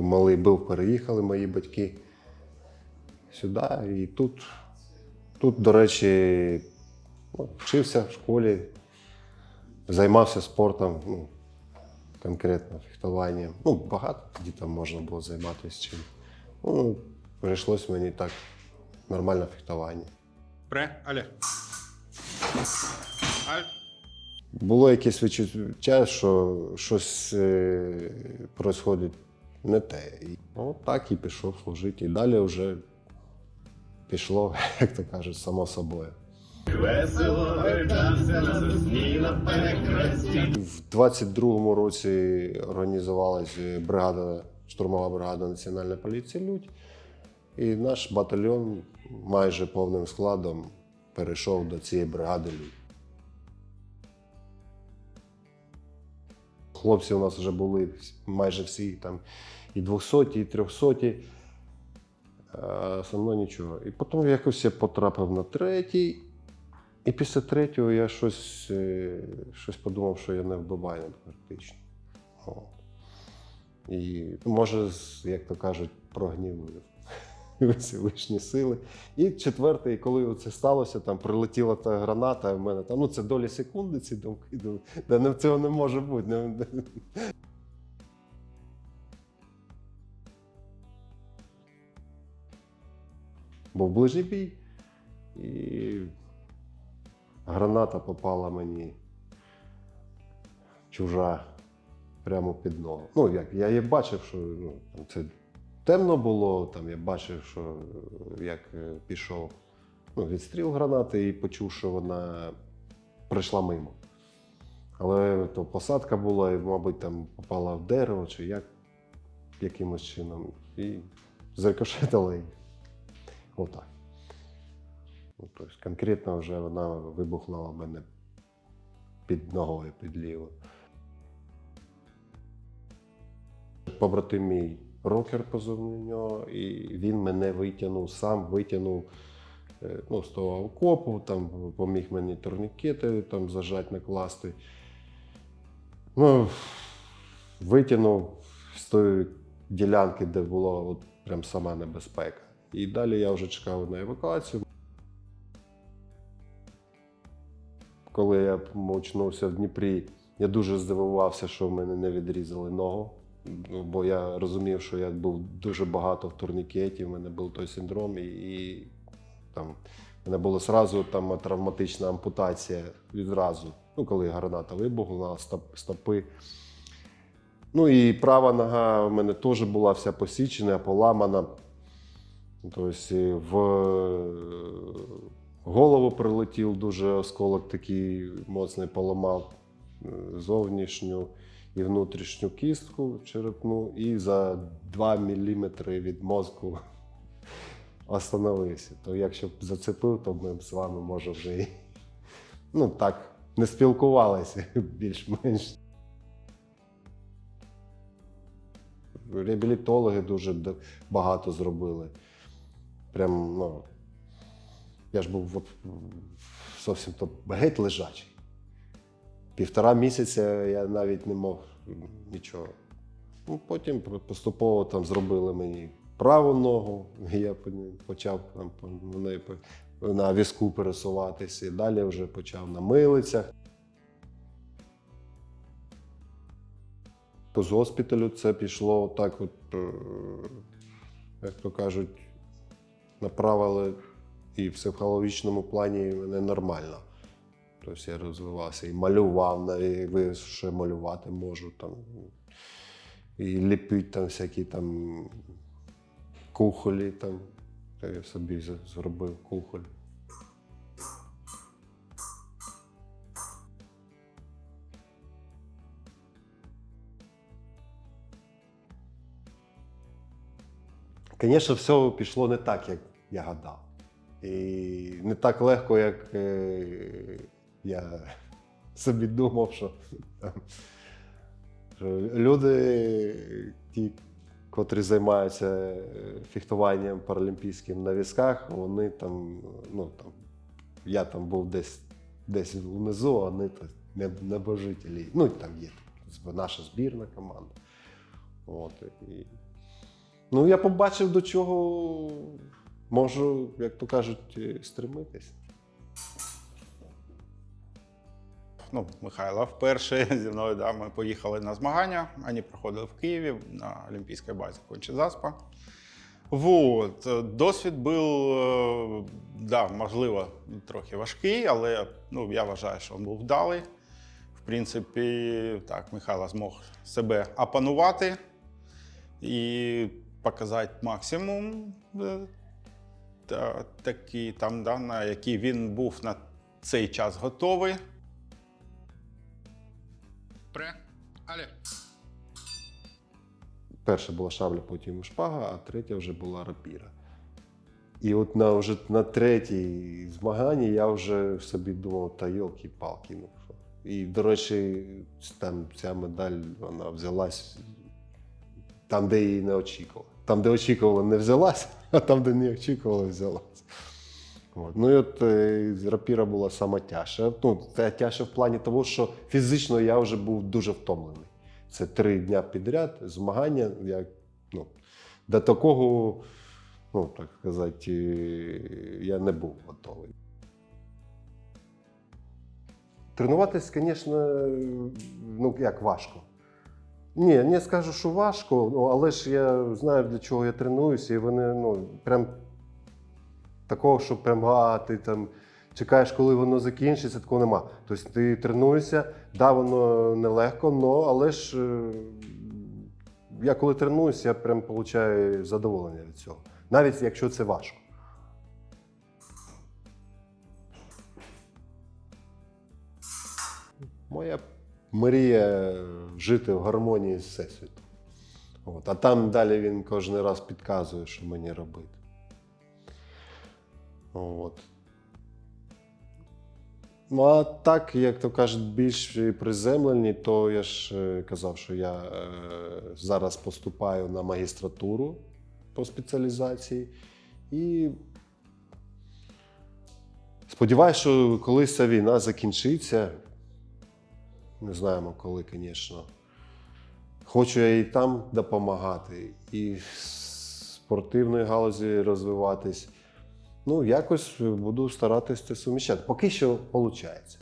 малий був, переїхали мої батьки сюди. І тут, тут до речі, ну, вчився в школі, займався спортом, ну, конкретно фехтуванням. Ну, багато тоді там можна було займатися чим. Ну, прийшлось мені так нормально фехтування. Пре, але. Аль. Було якесь відчуття, що щось е, происходить не те. І, ну, так і пішов служити. І далі вже пішло, як то кажуть, само собою. В 22-му році організувалась бригада, штурмова бригада Національної поліції Людь. І наш батальйон майже повним складом перейшов до цієї бригади Людь. Хлопці у нас вже були майже всі там і 200, і 300. А со мною нічого. І потім якось я потрапив на третій. І після третього я щось, е, щось подумав, що я не вбиваю практично. От. І може, як то кажуть, прогнівую Всевишні сили. І четвертий, коли це сталося, там прилетіла та граната, в мене там, ну це долі секунди ці думки. Да, не, цього не може бути. Був ближній бій, і граната попала мені чужа прямо під ногу. Ну, як, я її бачив, що ну, це темно було, там я бачив, що е, як е, пішов ну, відстріл гранати і почув, що вона пройшла мимо. Але то посадка була, і, мабуть, там попала в дерево чи як якимось чином. І зрикошетила і отак. Ну, тобто конкретно вже вона вибухнула в мене під ногою, під лівою. Побратим мій рокер позивний у нього, і він мене витягнув, сам витягнув е, ну, з того окопу, там поміг мені турнікети там зажать, накласти. Ну, витягнув з тої ділянки, де була от прям сама небезпека. І далі я вже чекав на евакуацію. Коли я очнувся в Дніпрі, я дуже здивувався, що в мене не відрізали ногу. Бо я розумів, що я був дуже багато в турнікеті, в мене був той синдром, і, і там в мене була зразу там травматична ампутація відразу. Ну, коли граната вибухнула, стоп, стопи. Ну і права нога в мене теж була вся посічена, поламана. Тобто в голову прилетів дуже осколок такий моцний, поламав е, зовнішню і внутрішню кістку черепну, і за 2 мм від мозку остановився. То якщо б зацепив, то ми б з вами, може, вже і ну, так, не спілкувалися більш-менш. Реабілітологи дуже багато зробили. Прям, ну, я ж був зовсім то геть лежачий. Півтора місяця я навіть не мог нічого. Ну, потім поступово там зробили мені праву ногу, і я почав там, на на візку пересуватися. І далі вже почав на милицях. З госпіталю це пішло так, от, е, як то кажуть, направили і в психологічному плані мене нормально. Тобто я розвивався і малював, навіть ви ще малювати можу там. І ліпити там всякі там кухолі там. Я собі зробив кухоль. Звісно, все пішло не так, як я гадав. І не так легко, як е, я собі думав, що, там, що люди, ті, котрі займаються е, фехтуванням паралімпійським на візках, вони там, ну там, я там був десь, десь внизу, а вони не- небожителі. Ну, там є наша збірна команда. От, і Ну, я побачив, до чого можу, як то кажуть, е, стремитись. Ну, Михайло вперше зі мною да, ми поїхали на змагання. Вони проходили в Києві на Олімпійській базі Кончезаспа. Вот. Досвід був, е, да, можливо, трохи важкий, але ну, я вважаю, що він був вдалий. В принципі, так, Михайло змог себе опанувати і показати максимум, е, та, такий, там, да, на який він був на цей час готовий. Пре. Але. Перша була шабля, потім шпага, а третя вже була рапіра. І от на, вже на третій змаганні я вже собі думав, та йолки-палки. Ну, що. І, до речі, там ця медаль вона взялась там, де її не очікували. Там, де очікували, не взялась, а там, де не очікували, взялась. От. Ну і от е, рапіра була сама тяжча. Ну, це тяжче в плані того, що фізично я вже був дуже втомлений. Це три дня підряд, змагання. Я, ну, до такого, ну так сказати, е, я не був готовий. Тренуватись, звісно, ну як важко. Ні, не скажу, що важко, ну, але ж я знаю, для чого я тренуюся, і вони ну, прям такого, що прям а, ти там чекаєш, коли воно закінчиться, такого нема. Тобто ти тренуєшся, да, воно нелегко, но, але ж е, я коли тренуюся, я прям отримую задоволення від цього. Навіть якщо це важко. Моя мрія жити в гармонії з Всесвітом. От. А там далі він кожен раз підказує, що мені робити. От. Ну, а так, як то кажуть, більш приземлені, то я ж е, казав, що я е, зараз поступаю на магістратуру по спеціалізації. І сподіваюся, що колись ця війна закінчиться. Не знаємо коли, звісно. Хочу я і там допомагати, і в спортивної галузі розвиватись. Ну, якось е, буду старатися це суміщати. Поки що виходить.